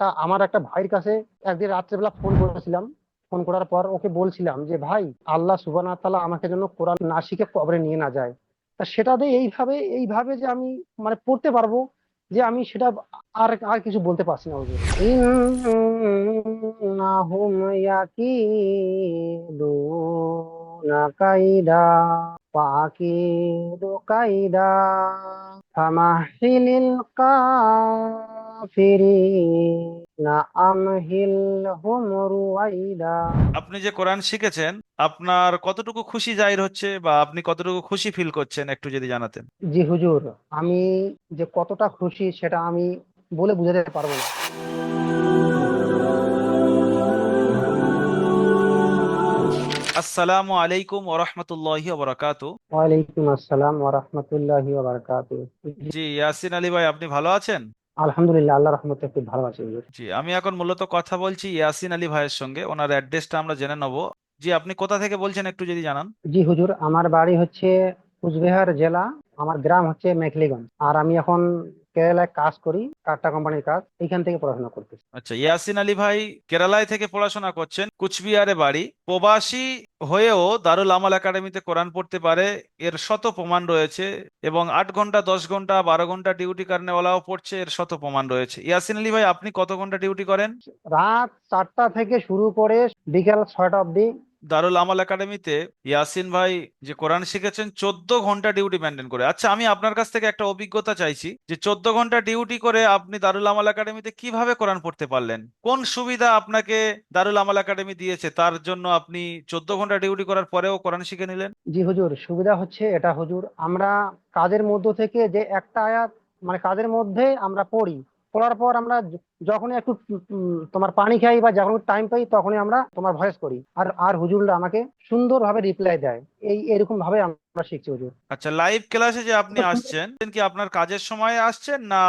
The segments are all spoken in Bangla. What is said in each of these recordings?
তা আমার একটা ভাইয়ের কাছে একদিন রাত্রেবেলা ফোন করেছিলাম। ফোন করার পর ওকে বলছিলাম যে, ভাই, আল্লাহ সুবহানাহু ওয়া তাআলা আমাকে যেন কোরআন না শিখে কবরে নিয়ে না যায়। তা সেটা দিয়ে এইভাবে এইভাবে যে আমি মানে পড়তে পারব যে আমি সেটা আর আর কিছু বলতে পারছি না হুজুর ইন্নাহুম ইয়াকিদুনা কাইদা ফামাহিলিল রুয়াইদা আপনি যে কোরআন শিখেছেন আপনার কতটুকু খুশি জাহির হচ্ছে বা আপনি কতটুকু খুশি ফিল করছেন একটু যদি জানাতেন? জি হুজুর আমি যে কতটা খুশি সেটা আমি বলে বোঝাতে পারব না। আসসালামু আলাইকুম ওরহমতুল্লাহি ওবরাকাতু ওয়ালাইকুম আসসালাম ওয়া রাহমাতুল্লাহি ওয়া বারাকাতুহু। জি ইয়াসিন আলী ভাই আপনি ভালো আছেন? আলহামদুলিল্লাহ আল্লাহ রহমতে খুব ভালো আছি জি আমি এখন মূলত কথা বলছি ইয়াসিন আলী ভাইয়ের সঙ্গে ওনার অ্যাড্রেসটা আমরা জেনে নেব। জি আপনি কোথা থেকে বলছেন একটু যদি জানান? জি হুজুর আমার বাড়ি হচ্ছে কুচবিহার জেলা আমার গ্রাম হচ্ছে মেখলিগঞ্জ। আর আমি এখন কেরালায় কাজ করি টাটা কোম্পানির কাজ এইখান থেকে পড়াশোনা করতেছি। আচ্ছা ইয়াসিন আলী ভাই কেরালায় থেকে পড়াশোনা করছেন কুচবিহারে বাড়ি। প্রবাসী হয়েও দারুল আমাল একাডেমিতে কোরআন পড়তে পারে এর শত প্রমাণ রয়েছে এবং আট ঘণ্টা দশ ঘণ্টা বারো ঘণ্টা ডিউটি কারণেওয়ালাও পড়ছে এর শত প্রমাণ রয়েছে। ইয়াসিন আলী ভাই আপনি কত ঘণ্টা ডিউটি করেন? রাত চারটা থেকে শুরু করে বিকাল ছয়টা অবধি দারুল আমাল একাডেমিতে ইয়াসিন ভাই যে কোরআন শিখেছেন, চোদ্দ ঘণ্টা ডিউটি মেনটেন করে। আচ্ছা আমি আপনার কাছ থেকে একটা অভিজ্ঞতা চাইছি যে, চোদ্দ ঘণ্টা ডিউটি করে আপনি দারুল আমাল একাডেমিতে কীভাবে কোরআন পড়তে পারলেন? কোন সুবিধা আপনাকে দারুল আমাল একাডেমি দিয়েছে? তার জন্য আপনি চোদ্দ ঘণ্টা ডিউটি করার পরেও কোরআন শিখে নিলেন? জি হুজুর, সুবিধা হচ্ছে এটা হুজুর। আমরা কাজের মধ্য থেকে যে একটা আয়াত মানে কাজের মধ্যে আমরা পড়ি। পড়ার পর আমরা যখনই একটু তোমার পানি খাই বা যখন টাইম পাই তখনই আমরা তোমার ভয়েস করি। আর আর হুজুররা আমাকে সুন্দরভাবে রিপ্লাই দেয়। এই এরকম ভাবে আমরা শিখছি হুজুর। আচ্ছা লাইভ ক্লাসে যে আপনি আসছেন কি আপনার কাজের সময় আসছেন না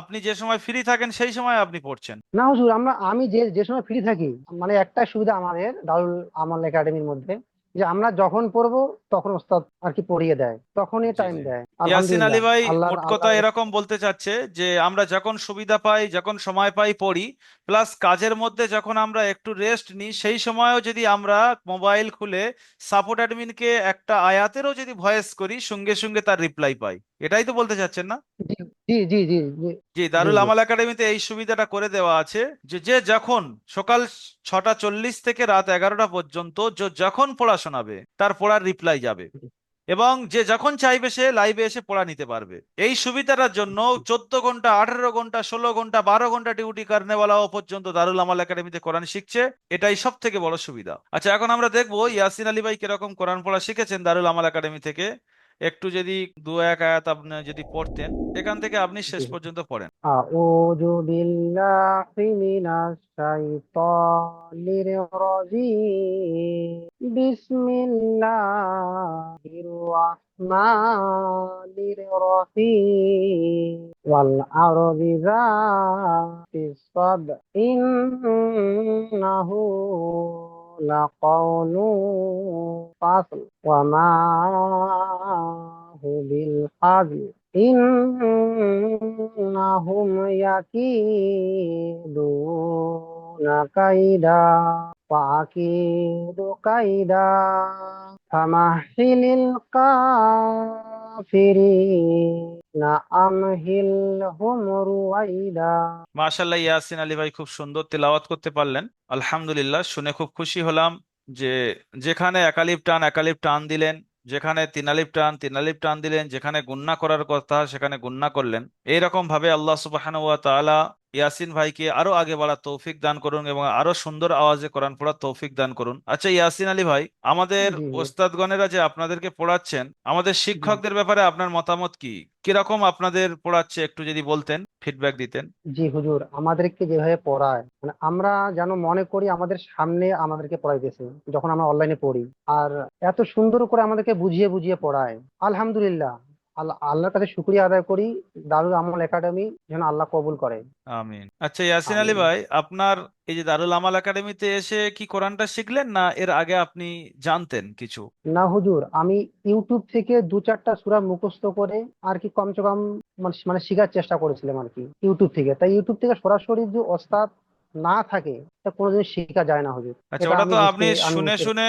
আপনি যে সময় ফ্রি থাকেন সেই সময় আপনি পড়ছেন? না হুজুর আমরা আমি যে যে সময় ফ্রি থাকি মানে একটা সুবিধা আমাদের দারুল আমাল একাডেমির মধ্যে। যে আমরা যখন পড়ব তখন ওস্তাদ আর কি পড়িয়ে দেয়। তখনই টাইম দেয়। ইয়াসিন আলী ভাই মোট কথা এরকম বলতে চাচ্ছে যে আমরা যখন সুবিধা পাই যখন সময় পাই পড়ি প্লাস কাজের মধ্যে যখন আমরা একটু রেস্ট নিই সেই সময়ও যদি আমরা মোবাইল খুলে সাপোর্ট অ্যাডমিনকে একটা আয়াতেরও যদি ভয়েস করি সঙ্গে সঙ্গে তার রিপ্লাই পাই। এটাই তো বলতে চাচ্ছেন না? জি জি জি জি জি। দারুল আমাল একাডেমিতে এই সুবিধাটা করে দেওয়া আছে যে যে যখন সকাল ছটা চল্লিশ থেকে রাত এগারোটা পর্যন্ত যে যখন পড়া শোনাবে তার পড়ার রিপ্লাই যাবে। এবং যে যখন চাইবে সে লাইভে এসে পড়া নিতে পারবে। এই সুবিধাটার জন্য চোদ্দ ঘণ্টা আঠারো ঘণ্টা ষোলো ঘণ্টা বারো ঘণ্টা ডিউটি কারণেওয়ালাও পর্যন্ত দারুল আমাল একাডেমিতে কোরআন শিখছে। এটাই সব থেকে বড় সুবিধা। আচ্ছা এখন আমরা দেখব ইয়াসিন আলী ভাই কীরকম কোরআন পড়া শিখেছেন দারুল আমাল একাডেমি থেকে। একটু যদি দু এক আয়াত আপনি যদি পড়তেন এখান থেকে আপনি শেষ জি। পর্যন্ত পড়েন أعوذ بالله من الشيطان الرجيم بسم الله الرحمن الرحيم والأرض ذات الصدع إنه لقول فصل وما هو بالحزن إنهم يكيدون كيدا فأكيد كيدا فمهل الكافرين أمهلهم رويدا মাশাল্লাহ ইয়াসিন আলী ভাই খুব সুন্দর তেলাওয়াত করতে পারলেন আলহামদুলিল্লাহ শুনে খুব খুশি হলাম যে যেখানে একালিপ টান একালিপ টান দিলেন যেখানে তিনালিপ টান তিনালিপ টান দিলেন, যেখানে গুন্না করার কথা সেখানে গুন্না করলেন। এইরকম ভাবে আল্লাহ সুবহানাহু ওয়া তাআলা ইয়াসিন ভাইকে আরও আগে বাড়ার তৌফিক দান করুন এবং আরও সুন্দর আওয়াজে কোরআন পড়ার তৌফিক দান করুন। আচ্ছা ইয়াসিন আলী ভাই আমাদের। ওস্তাদগণেরা যে আপনাদেরকে পড়াচ্ছেন আমাদের শিক্ষকদের ব্যাপারে আপনার মতামত কি? কীরকম আপনাদের পড়াচ্ছে একটু যদি বলতেন ফিডব্যাক দিতেন? জি হুজুর আমাদেরকে যেভাবে পড়ায় মানে আমরা যেন মনে করি আমাদের সামনে আমাদেরকে পড়াইতেছে যখন আমরা অনলাইনে পড়ি। আর এত সুন্দর করে আমাদেরকে বুঝিয়ে বুঝিয়ে পড়ায়। আলহামদুলিল্লাহ আল্লাহ আল্লাহর কাছে শুকরিয়া আদায় করি দারুল আমল একাডেমি যেন আল্লাহ কবুল করে। আমিন। আচ্ছা ইয়াসিন আলী ভাই আপনার এই যে দারুল আমাল একাডেমিতে এসে কি কোরআনটা শিখলেন না এর আগে আপনি জানতেন কিছু? না হুজুর আমি ইউটিউব থেকে দু চারটা সূরা মুখস্থ করে আর কি কমসে কম মানে মানে শেখার চেষ্টা করেছিলাম আর কি ইউটিউব থেকে। তাই ইউটিউব থেকে সরাসরি যে ওস্তাদ না থাকে তা কোনোদিন শেখা যায় না হুজুর। আচ্ছা এটা ওটা আমি তো আপনি আমি শুনে শুনে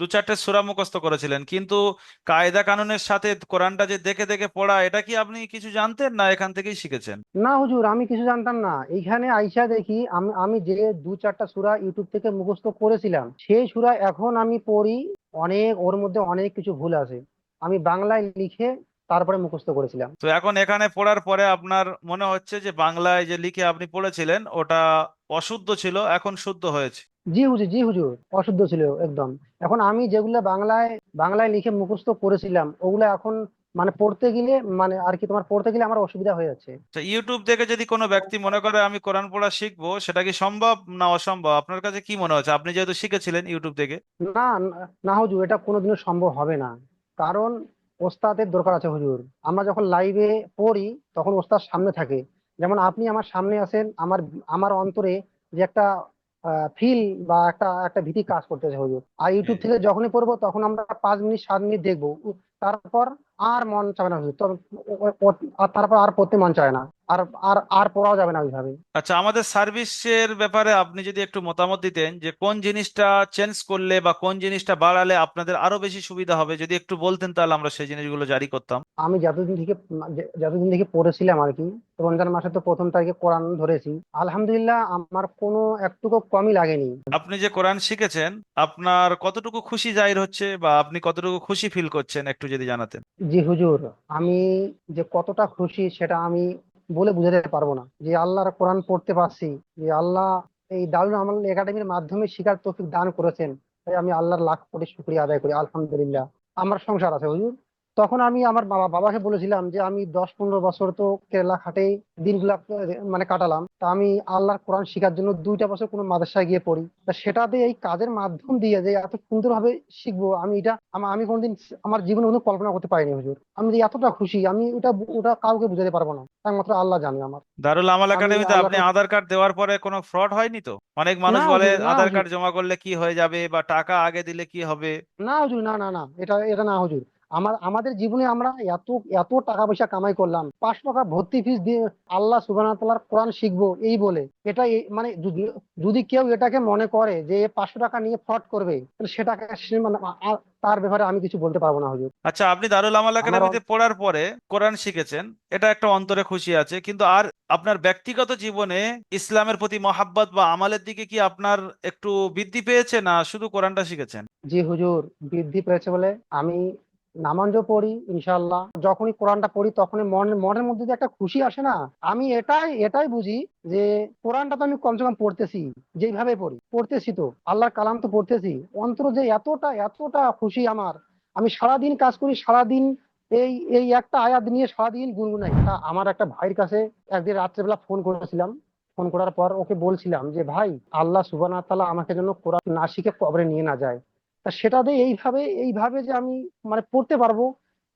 দু চারটে সূরা মুখস্থ করেছিলেন কিন্তু কায়দা কানুনের সাথে কোরআনটা যে দেখে দেখে পড়া এটা কি আপনি কিছু জানতেন না এখান থেকেই শিখেছেন? না হুজুর আমি কিছু জানতাম না। এইখানে আইসা দেখি আমি আমি যে দু চারটা সূরা ইউটিউব থেকে মুখস্থ করেছিলাম সেই সূরা এখন আমি পড়ি অনেক ওর মধ্যে অনেক কিছু ভুল আছে। আমি বাংলায় লিখে তারপরে মুখস্থ করেছিলাম। তো এখন এখানে পড়ার পরে আপনার মনে হচ্ছে যে বাংলায় যে লিখে আপনি পড়েছিলেন ওটা অশুদ্ধ ছিল এখন শুদ্ধ হয়েছে? জি হুজুর জি হুজুর অশুদ্ধ ছিল একদম। এখন আমি যেগুলো বাংলায় বাংলায় লিখে মুখস্থ করেছিলাম ওগুলো এখন মানে পড়তে গেলে মানে আর কি তোমার পড়তে গেলে আমার অসুবিধা হয়ে যাচ্ছে। তো ইউটিউব থেকে যদি কোনো ব্যক্তি মনে করে আমি কোরআন পড়া শিখব সেটা কি সম্ভব না অসম্ভব? আপনার কাছে কি মনে হচ্ছে? আপনি যেহেতু শিখেছিলেন ইউটিউব থেকে। না না- হুজুর এটা কোনোদিনও সম্ভব হবে না। কারণ ওস্তাদের দরকার আছে হুজুর। আমরা যখন লাইভে পড়ি তখন ওস্তাদ সামনে থাকে। যেমন আপনি আমার সামনে আছেন আমার আমার অন্তরে যে একটা ফিল বা একটা একটা ভীতি কাজ করতেছে হুজুর। আর ইউটিউব থেকে যখনই পড়ব তখন আমরা পাঁচ মিনিট সাত মিনিট দেখব। তারপর আর মন চায় না হুজুর। আর তারপর আর পড়তে মন চায় না। আর আর আর পড়াও যাবে না ওইভাবে। আচ্ছা আমাদের সার্ভিসের ব্যাপারে আপনি যদি একটু মতামত দিতেন যে কোন জিনিসটা চেঞ্জ করলে বা কোন জিনিসটা বাড়ালে আপনাদের আরও বেশি সুবিধা হবে যদি একটু বলতেন তাহলে আমরা সেই জিনিসগুলো জারি করতাম। আমি যতদিন থেকে যতদিন থেকে পড়েছিলাম আর কি রমজান মাসে তো প্রথম তারিখে কোরআন ধরেছি আলহামদুলিল্লাহ আমার কোনো একটুকু কমই লাগেনি। আপনি যে কোরআন শিখেছেন আপনার কতটুকু খুশি জাহির হচ্ছে বা আপনি কতটুকু খুশি ফিল করছেন একটু যদি জানাতেন? জি হুজুর আমি যে কতটা খুশি সেটা আমি বলে বুঝাতে পারব না। যে আল্লাহর কোরআন পড়তে পারছি, যে আল্লাহ এই দারুল আমল একাডেমির মাধ্যমে শিকার তৌফিক দান করেছেন। তাই আমি আল্লাহর লাখ কোটি শুকরিয়া আদায় করি, আলহামদুলিল্লাহ। আমার সংসার আছে, হুজুর। তখন আমি আমার বাবা বাবাকে বলেছিলাম যে আমি দশ পনেরো বছর তো কেরালা খাটে দিনগুলা মানে কাটালাম। তা আমি আল্লাহর কোরআন শেখার জন্য দুইটা বছর কোনো মাদ্রাসায় গিয়ে পড়ি। তা সেটাতে এই কাজের মাধ্যম দিয়ে যে এত সুন্দরভাবে শিখব আমি এটা আমি কোনোদিন আমার জীবনে কোনো কল্পনা করতে পারিনি হুজুর। আমি যে এতটা খুশি আমি ওটা ওটা কাউকে বুঝাতে পারব না। একমাত্র আল্লাহ জানে আমার। দারুল আমাল একাডেমিতে আপনি আধার কার্ড দেওয়ার পরে কোনো ফ্রড হয়নি তো? অনেক মানুষ বলে আধার কার্ড জমা করলে কি হয়ে যাবে বা টাকা আগে দিলে কি হবে? না হুজুর না না না। এটা এটা না হুজুর। আমার আমাদের জীবনে আমরা এত এত টাকা পয়সা কামাই করলাম। পাঁচশো টাকা ভর্তি ফিস দিয়ে আল্লাহ সুবহানাহু কোরআন শিখব এই বলে। এটা মানে যদি যদি কেউ এটাকে মনে করে যে পাঁচশো টাকা নিয়ে ফ্রড করবে তাহলে সেটাকে মানে তার ব্যাপারে আমি কিছু বলতে পারব না হুজুর। আচ্ছা আপনি দারুল আমাল একাডেমিতে পড়ার পরে কোরআন শিখেছেন এটা একটা অন্তরে খুশি আছে কিন্তু আর আপনার ব্যক্তিগত জীবনে ইসলামের প্রতি মহাব্বত বা আমালের দিকে কি আপনার একটু বৃদ্ধি পেয়েছে না শুধু কোরআনটা শিখেছেন? জি হুজুর বৃদ্ধি পেয়েছে বলে আমি নামাজও পড়ি ইনশাল্লাহ যখনই কোরআনটা পড়ি, তখনই মন, মনের মধ্যে যে একটা খুশি আসে না, আমি এটাই এটাই বুঝি যে কোরআনটা তো আমি কমসে কম পড়তেছি, যেইভাবে পড়ি, পড়তেছি তো, আল্লাহর কালাম তো পড়তেছি। অন্তর যে এতটা এতটা খুশি আমার, আমি সারাদিন কাজ করি, সারাদিন এই এই একটা আয়াত নিয়ে সারাদিন গুনগুনাই আমার একটা ভাইয়ের কাছে একদিন রাত্রেবেলা ফোন করেছিলাম, ফোন করার পর ওকে বলছিলাম যে, ভাই, আল্লাহ সুবান তাআলা আমাকে যেন কোরআন না শিখে কবরে নিয়ে না যায়। তা সেটা দিয়ে এইভাবে এইভাবে যে আমি মানে পড়তে পারব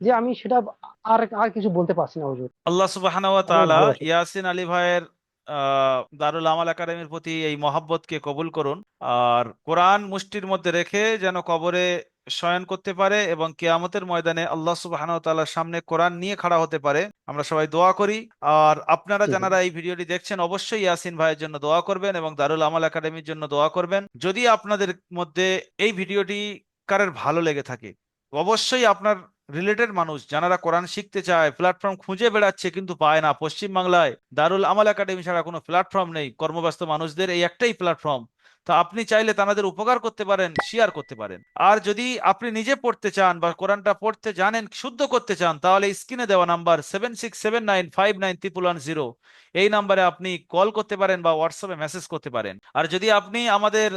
যে আমি সেটা আর আর কিছু বলতে পারছি না হুজুর। আল্লাহ সুবহানাহু ওয়া তাআলা ইয়াসিন আলী ভাইয়ের আহ, দারুল আমাল একাডেমির প্রতি এই মহাব্বতকে কবুল করুন। আর কোরআন মুষ্টির মধ্যে রেখে যেন কবরে শয়ন করতে পারে এবং কেয়ামতের ময়দানে আল্লাহ সুবহানাহু ওয়া তাআলার সামনে কোরআন নিয়ে খাড়া হতে পারে। আমরা সবাই দোয়া করি। আর আপনারা। যারা এই ভিডিওটি দেখছেন অবশ্যই ইয়াসিন ভাইয়ের জন্য দোয়া করবেন এবং দারুল আমাল একাডেমির জন্য দোয়া করবেন। যদি আপনাদের মধ্যে এই ভিডিওটি কারের ভালো লেগে থাকে অবশ্যই আপনার রিলেটেড মানুষ যারা কোরআন শিখতে চায় প্ল্যাটফর্ম খুঁজে বেড়াচ্ছে কিন্তু পায় না পশ্চিম বাংলায় দারুল আমাল একাডেমি ছাড়া কোনো প্ল্যাটফর্ম নেই। কর্মব্যস্ত মানুষদের এই একটাই প্ল্যাটফর্ম তো আপনি চাইলে তাদের উপকার করতে পারেন শেয়ার করতে পারেন। আর যদি আপনি নিজে পড়তে চান বা কোরআনটা পড়তে জানেন, শুদ্ধ করতে চান, তাহলে স্ক্রিনে দেওয়া number seven six seven nine five nine triple one zero এই নাম্বারে আপনি কল করতে পারেন বা হোয়াটসঅ্যাপে মেসেজ করতে পারেন। আর যদি আপনি আমাদের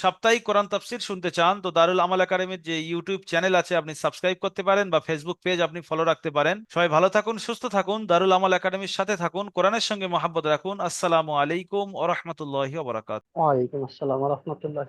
সাপ্তাহিক কোরআন তাফসির শুনতে চান, তো দারুল আমাল একাডেমির যে ইউটিউব চ্যানেল আছে আপনি সাবস্ক্রাইব করতে পারেন বা ফেসবুক পেজ আপনি ফলো রাখতে পারেন। সবাই ভালো থাকুন, সুস্থ থাকুন, দারুল আমাল একাডেমির সাথে থাকুন, কোরআনের সঙ্গে মহাব্বত রাখুন। আসসালামু আলাইকুম ও রহমতুল্লাহ ওয়ালাইকুম আসসালাম রহমতুল্লাহ